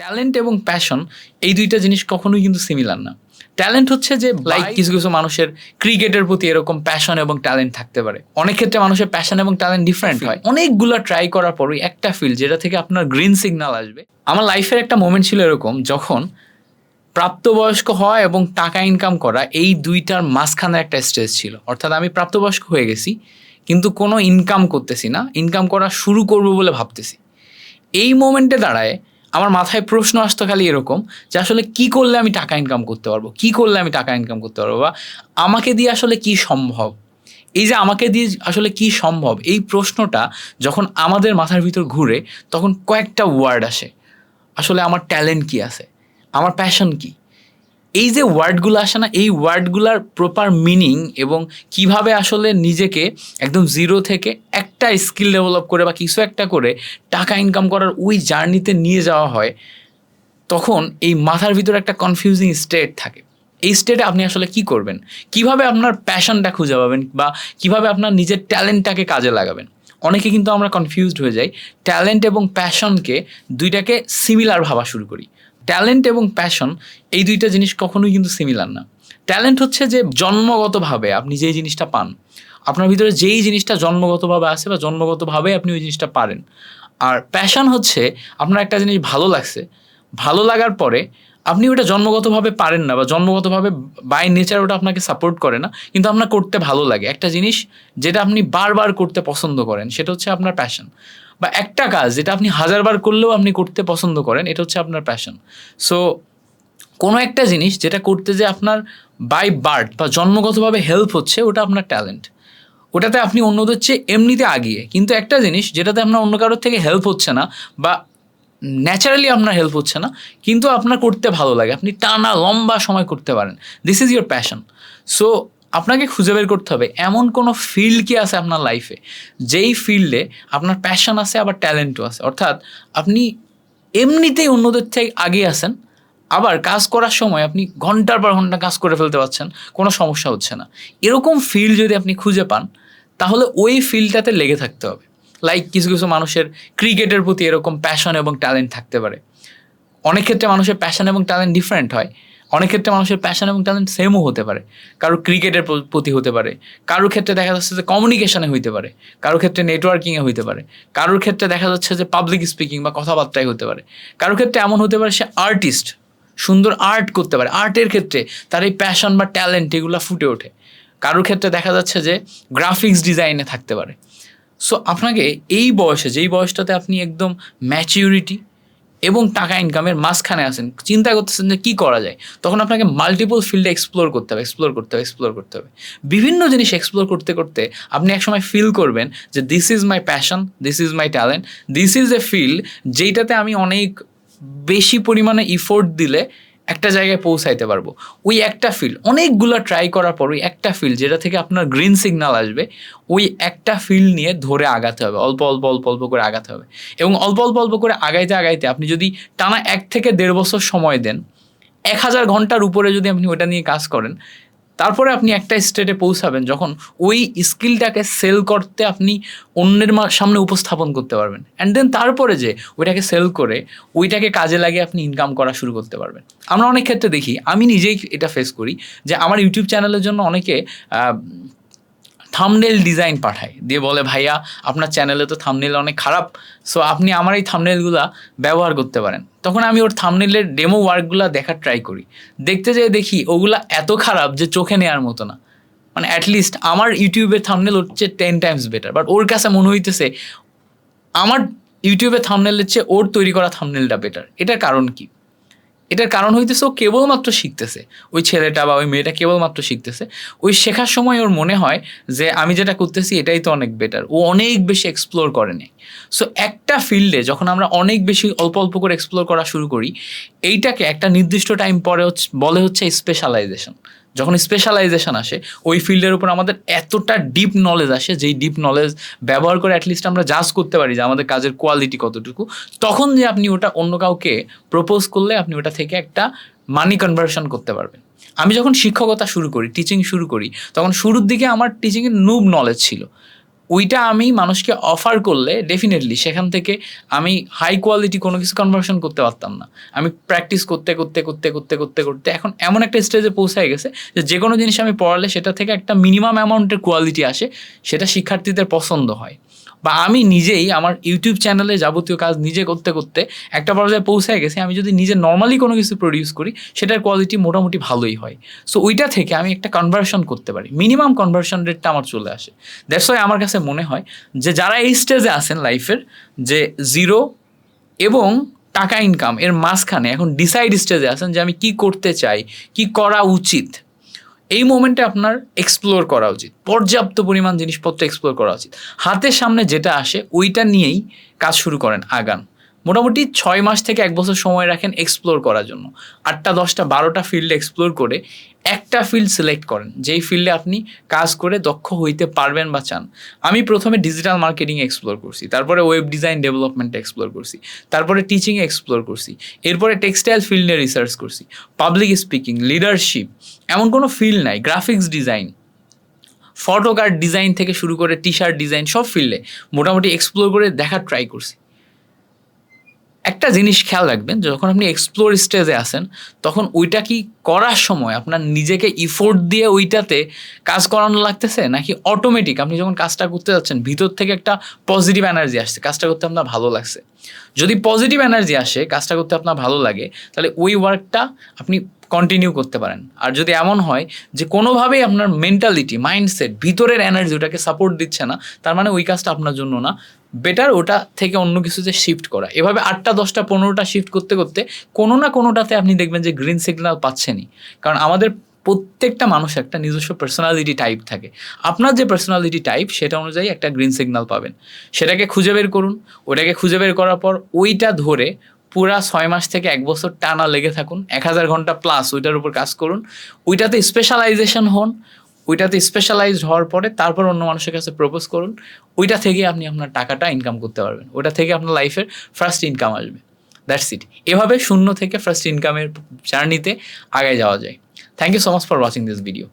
Talent এবং passion এই দুইটা জিনিস কখনোই কিন্তু সিমিলার না। ট্যালেন্ট হচ্ছে যে লাইক কিছু কিছু মানুষের ক্রিকেটের প্রতি এরকম প্যাশন এবং ট্যালেন্ট থাকতে পারে। অনেক ক্ষেত্রে মানুষের প্যাশন এবং ট্যালেন্ট ডিফারেন্ট হয়। অনেকগুলো ট্রাই করার পরই একটা ফিল্ড যেটা থেকে আপনার গ্রিন সিগন্যাল আসবে। আমার লাইফের একটা মোমেন্ট ছিল এরকম যখন প্রাপ্তবয়স্ক হওয়া এবং টাকা ইনকাম করা এই দুইটার মাঝখানে একটা স্টেজ ছিল। অর্থাৎ আমি প্রাপ্তবয়স্ক হয়ে গেছি কিন্তু কোনো ইনকাম করতেছি না। ইনকাম করা শুরু করব বলে ভাবতেছি। এই মোমেন্টে দাঁড়ায় আমার মাথায় প্রশ্ন আসতো খালি এরকম যে আসলে কি করলে আমি টাকা ইনকাম করতে পারব? কি করলে আমি টাকা ইনকাম করতে পারব? বা আমাকে দিয়ে আসলে কি সম্ভব? এই যে আমাকে দিয়ে আসলে কি সম্ভব? এই প্রশ্নটা যখন আমাদের মাথার ভিতর ঘুরে তখন কয়েকটা ওয়ার্ড আসে। আসলে আমার ট্যালেন্ট কি আছে? আমার প্যাশন কি? এই যে ওয়ার্ডগুলো আসে না, এই ওয়ার্ডগুলার প্রপার মিনিং এবং কীভাবে আসলে নিজেকে একদম জিরো থেকে একটা স্কিল ডেভেলপ করে বা কিছু একটা করে টাকা ইনকাম করার ওই জার্নিতে নিয়ে যাওয়া হয়, তখন এই মাথার ভিতরে একটা কনফিউজিং স্টেট থাকে। এই স্টেটে আপনি আসলে কি করবেন? কীভাবে আপনার প্যাশনটা খুঁজে পাবেন বা কীভাবে আপনার নিজের ট্যালেন্টটাকে কাজে লাগাবেন? অনেকে কিন্তু আমরা কনফিউজড হয়ে যাই। ট্যালেন্ট এবং প্যাশনকে দুইটাকে সিমিলার ভাবা শুরু করি। ট্যালেন্ট এবং প্যাশন এই দুইটা জিনিস কখনোই কিন্তু সিমিলার না। ট্যালেন্ট হচ্ছে যে জন্মগতভাবে আপনি যেই জিনিসটা পান, আপনার ভিতরে যেই জিনিসটা জন্মগতভাবে আছে বা জন্মগতভাবে আপনি ওই জিনিসটা পারেন। আর প্যাশন হচ্ছে আপনার একটা জিনিস ভালো লাগছে, ভালো লাগার পরে আপনি ওটা জন্মগতভাবে পারেন না বা জন্মগতভাবে বাই নেচার ওটা আপনাকে সাপোর্ট করে না, কিন্তু আপনার করতে ভালো লাগে। একটা জিনিস যেটা আপনি বারবার করতে পছন্দ করেন, সেটা হচ্ছে আপনার প্যাশন বা একটা কাজ যেটা আপনি হাজারবার করলেও আপনি করতে পছন্দ করেন, এটা হচ্ছে আপনার প্যাশন সো কোনো একটা জিনিস যেটা করতে যে আপনার বাই বার্থ বা জন্মগতভাবে হেল্প হচ্ছে, ওটা আপনার ট্যালেন্ট ওটাতে আপনি অন্যদের চেয়ে এমনিতে আগিয়ে। কিন্তু একটা জিনিস যেটাতে আপনার অন্য কারোর থেকে হেল্প হচ্ছে না বা ন্যাচারালি আপনার হেল্প হচ্ছে না, কিন্তু আপনার করতে ভালো লাগে। আপনি টানা লম্বা সময় করতে পারেন। This is your passion so আপনাকে খুঁজে বের করতে হবে। এমন কোনো ফিল্ড কি আছে আপনার লাইফে যেই ফিল্ডে আপনার প্যাশন আছে, আবার ট্যালেন্টও আছে। অর্থাৎ আপনি এমনিতেই অন্যদের থেকে আগে আছেন, আবার কাজ করার সময় আপনি ঘণ্টার পর ঘণ্টা কাজ করে ফেলতে পারছেন, কোনো সমস্যা হচ্ছে না। এরকম ফিল্ড যদি আপনি খুঁজে পান, তাহলে ওই ফিল্ডটাতে লেগে থাকতে হবে। লাইক কিছু কিছু মানুষের ক্রিকেটের প্রতি এরকম প্যাশন এবং ট্যালেন্ট থাকতে পারে। অনেক ক্ষেত্রে মানুষের প্যাশন এবং ট্যালেন্ট ডিফারেন্ট হয়। অনেক ক্ষেত্রে মানুষের প্যাশন এবং ট্যালেন্ট সেমও হতে পারে। কারও ক্রিকেটের প্রতি হতে পারে। কারোর ক্ষেত্রে দেখা যাচ্ছে যে কমিউনিকেশনে হইতে পারে। কারোর ক্ষেত্রে নেটওয়ার্কিংয়ে হইতে পারে। কারোর ক্ষেত্রে দেখা যাচ্ছে যে পাবলিক স্পিকিং বা কথাবার্তায় হতে পারে। কারোর ক্ষেত্রে এমন হতে পারে সে আর্টিস্ট সুন্দর আর্ট করতে পারে। আর্টের ক্ষেত্রে তার এই প্যাশন বা ট্যালেন্ট এগুলো ফুটে ওঠে। কারোর ক্ষেত্রে দেখা যাচ্ছে যে গ্রাফিক্স ডিজাইনে থাকতে পারে। সো আপনাকে এই বয়সে, যেই বয়সটাতে আপনি একদম ম্যাচিউরিটি এবং টাকা ইনকামের মাঝখানে আছেন। চিন্তা করতেছেন যে কী করা যায়? তখন আপনাকে মাল্টিপল ফিল্ডে এক্সপ্লোর করতে হবে এক্সপ্লোর করতে হবে এক্সপ্লোর করতে হবে। বিভিন্ন জিনিস এক্সপ্লোর করতে করতে আপনি একসময় ফিল করবেন যে this is my passion this is my talent this is a field যেইটাতে আমি অনেক বেশি পরিমাণে ইফোর্ট দিলে একটা জায়গায় পৌঁছাইতে পারব। ওই একটা ফিল্ড অনেকগুলো ট্রাই করার পর ওই একটা ফিল্ড যেটা থেকে আপনার গ্রিন সিগনাল আসবে, ওই একটা ফিল্ড নিয়ে ধরে আগাতে হবে, অল্প অল্প অল্প অল্প করে আগাতে হবে। এবং অল্প অল্প অল্প করে আগাইতে আগাইতে আপনি যদি টানা এক থেকে দেড় বছর সময় দেন, এক হাজার ঘণ্টার উপরে যদি আপনি ওটা নিয়ে কাজ করেন তারপরে আপনি একটা স্টেটে পৌঁছাবেন যখন ওই স্কিলটাকে সেল করতে আপনি অন্যের সামনে উপস্থাপন করতে পারবেন। অ্যান্ড দেন তারপরে যে ওইটাকে সেল করে ওইটাকে কাজে লাগিয়ে আপনি ইনকাম করা শুরু করতে পারবেন। আমরা অনেক ক্ষেত্রে দেখি, আমি নিজেই এটা ফেস করি যে আমার ইউটিউব চ্যানেলের জন্য অনেকে থামনেল ডিজাইন পাঠায়। দিয়ে বলে, ভাইয়া, আপনার চ্যানেলে তো থামনেল অনেক খারাপ সো আপনি আমার এই থামনেলগুলা ব্যবহার করতে পারেন। তখন আমি ওর থামনেলের ডেমো ওয়ার্কগুলো দেখার ট্রাই করি। দেখতে যেয়ে দেখি ওগুলা এত খারাপ যে চোখে নেওয়ার মতো না। মানে অ্যাটলিস্ট আমার ইউটিউবের থামনেল হচ্ছে টেন টাইমস বেটার বাট ওর কাছে মনে হইতেছে, আমার ইউটিউবের থামনেলের চেয়ে ওর তৈরি করা থামনেলটা বেটার এটার কারণ কি? এটার কারণ হইতেছে ও কেবলমাত্র শিখতেছে। ওই ছেলেটা বা ওই মেয়েটা কেবলমাত্র শিখতেছে। ওই শেখার সময় ওর মনে হয় যে, আমি যেটা করতেছি, এটাই তো অনেক বেটার ও অনেক বেশি এক্সপ্লোর করে নেই। সো একটা ফিল্ডে যখন আমরা অনেক বেশি অল্প অল্প করে এক্সপ্লোর করা শুরু করি, এইটাকে একটা নির্দিষ্ট টাইম পরে বলে হচ্ছে স্পেশালাইজেশন যখন স্পেশালাইজেশন আসে, ওই ফিল্ডের উপর আমাদের এতটা ডিপ নলেজ আসে, যেই ডিপ নলেজ ব্যবহার করে অ্যাটলিস্ট আমরা জাজ করতে পারি যে আমাদের কাজের কোয়ালিটি কতটুকু, তখন যে আপনি ওটা অন্য কাউকে প্রপোজ করলে আপনি ওটা থেকে একটা মানি কনভার্সন করতে পারবেন। আমি যখন শিক্ষকতা শুরু করি টিচিং শুরু করি, তখন শুরুর দিকে আমার টিচিংয়ের নুব নলেজ ছিল। ওইটা আমি মানুষকে অফার করলে ডেফিনেটলি সেখান থেকে আমি হাই কোয়ালিটি কোনো কিছু কনভার্সন করতে পারতাম না। আমি প্র্যাকটিস করতে করতে করতে করতে করতে করতে এখন এমন একটা স্টেজে পৌঁছায় গেছে যে যে কোনো জিনিস আমি পড়ালে সেটা থেকে একটা মিনিমাম অ্যামাউন্টের কোয়ালিটি আসে, সেটা শিক্ষার্থীদের পছন্দ হয়। বা আমি নিজেই আমার ইউটিউব চ্যানেলে যাবতীয় কাজ নিজে করতে করতে একটা পর্যায়ে পৌঁছায় গেছে, আমি যদি নিজে নর্মালি কোনো কিছু প্রডিউস করি, সেটার কোয়ালিটি মোটামুটি ভালোই হয়। সো ওইটা থেকে আমি একটা কনভার্সন করতে পারি। মিনিমাম কনভার্সন রেটটা আমার চলে আসে। দ্যাটস ওয়াই আমার কাছে মনে হয় যে, যারা এই স্টেজে আছেন লাইফের যে জিরো এবং টাকা ইনকাম এর মাঝখানে এখন ডিসাইড স্টেজে আছেন যে, আমি কি করতে চাই, কি করা উচিত এই মোমেন্টে আপনার এক্সপ্লোর করা উচিত। পর্যাপ্ত পরিমাণ জিনিসপত্র এক্সপ্লোর করা উচিত। হাতের সামনে যেটা আসে, ওইটা নিয়েই কাজ শুরু করেন আগান। মোটামুটি ছয় মাস থেকে এক বছর সময় রাখেন এক্সপ্লোর করার জন্য। আটটা, দশটা, বারোটা ফিল্ড এক্সপ্লোর করে একটা ফিল্ড সিলেক্ট করেন, যেই ফিল্ডে আপনি কাজ করে দক্ষ হইতে পারবেন বা চান। আমি প্রথমে ডিজিটাল মার্কেটিং এক্সপ্লোর করছি, তারপরে ওয়েব ডিজাইন ডেভেলপমেন্ট এক্সপ্লোর করছি, তারপরে টিচিং এক্সপ্লোর করছি, এরপরে টেক্সটাইল ফিল্ডে রিসার্চ করছি পাবলিক স্পিকিং লিডারশিপ এমন কোনো ফিল্ড নাই graphics design photo card design থেকে শুরু করে টি শার্ট ডিজাইন সব ফিল্ডে মোটামুটি এক্সপ্লোর করে দেখার ট্রাই করছি। একটা জিনিস খেয়াল রাখবেন, যখন আপনি এক্সপ্লোর স্টেজে আসেন তখন ওইটা কি করার সময় আপনার নিজেকে ইফোর্ট দিয়ে ওইটাতে কাজ করানো লাগতেছে? নাকি অটোমেটিক আপনি যখন কাজটা করতে যাচ্ছেন, ভিতর থেকে একটা পজিটিভ এনার্জি আসছে, কাজটা করতে আপনার ভালো লাগছে। যদি পজিটিভ এনার্জি আসে, কাজটা করতে আপনার ভালো লাগে, তাহলে ওই ওয়ার্কটা আপনি কন্টিনিউ করতে পারেন। আর যদি এমন হয় যে কোনোভাবেই আপনার মেন্টালিটি মাইন্ডসেট ভিতরের এনার্জি ওটাকে সাপোর্ট দিচ্ছে না, তার মানে ওই কাজটা আপনার জন্য না। বেটার ওটা থেকে অন্য কিছুতে শিফট করা। এভাবে আটটা, দশটা, পনেরোটা শিফট করতে করতে কোনো না কোনোটাতে আপনি দেখবেন যে গ্রিন সিগন্যাল পাচ্ছেনই। কারণ আমাদের প্রত্যেকটা মানুষ একটা নিজস্ব পার্সোনালিটি টাইপ থাকে। আপনার যে পার্সোনালিটি টাইপ সেটা অনুযায়ী একটা গ্রিন সিগন্যাল পাবেন। সেটাকে খুঁজে বের করুন। ওটাকে খুঁজে বের করার পর ওইটা ধরে পুরা ছয় মাস থেকে এক বছর টানা লেগে থাকুন, এক হাজার ঘণ্টা প্লাস ওইটার উপর কাজ করুন। ওইটাতে স্পেশালাইজেশন হন, ওইটাতে স্পেশালাইজড হওয়ার পরে তারপর অন্য মানুষের কাছে প্রপোজ করুন। ওইটা থেকে আপনি আপনার টাকাটা ইনকাম করতে পারবেন। ওটা থেকে আপনার লাইফের ফার্স্ট ইনকাম আসবে। দ্যাটস ইট এভাবে শূন্য থেকে ফার্স্ট ইনকামের জার্নিতে আগে যাওয়া যায়। Thank you so much for watching this video